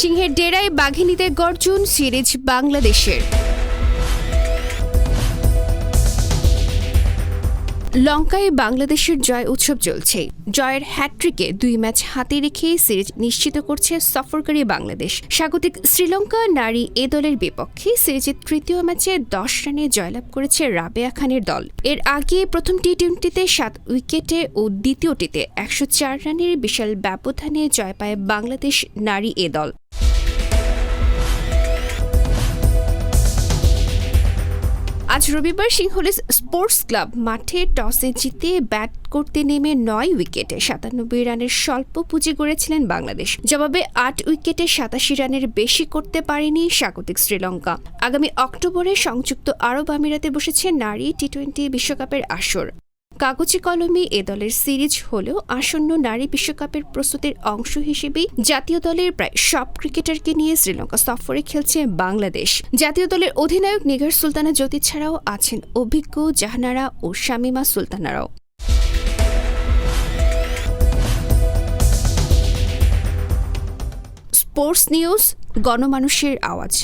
সিংহের ডেরায় বাঘিনীদের গর্জন সিরিজ বাংলাদেশের। লঙ্কায় বাংলাদেশের জয় উৎসব চলছে। জয়ের হ্যাট্রিকে দুই ম্যাচ হাতে রেখে সিরিজ নিশ্চিত করছে সফরকারী বাংলাদেশ। স্বাগতিক শ্রীলঙ্কা নারী এ দলের বিপক্ষে সিরিজের তৃতীয় ম্যাচে দশ রানে জয়লাভ করেছে রাবেয়া খানের দল। এর আগে প্রথম টি টোয়েন্টিতে সাত উইকেটে ও দ্বিতীয়টিতে একশো চার রানের বিশাল ব্যবধানে জয় পায় বাংলাদেশ নারী এ দল। আজ রবিবার সিংহলিস স্পোর্টস ক্লাব মাঠে টসে জিতে ব্যাট করতে নেমে নয় উইকেটে সাতানব্বই রানের স্বল্প পুঁজি গড়েছিলেন বাংলাদেশ। জবাবে আট উইকেটে সাতাশি রানের বেশি করতে পারেনি স্বাগতিক শ্রীলঙ্কা। আগামী অক্টোবরে সংযুক্ত আরব আমিরাতে বসেছে নারী টি টোয়েন্টি বিশ্বকাপের আসর। কাগজে কলমে এ দলের সিরিজ হলেও আসন্ন নারী বিশ্বকাপের প্রস্তুতির অংশ হিসেবেই জাতীয় দলের প্রায় সব ক্রিকেটারকে নিয়ে শ্রীলঙ্কা সফরে খেলছে বাংলাদেশ। জাতীয় দলের অধিনায়ক নিগার সুলতানা জ্যোতি ছাড়াও আছেন অভিজ্ঞ জাহানারা ও শামিমা সুলতানারাও। স্পোর্টস নিউজ, গণমানুষের আওয়াজ।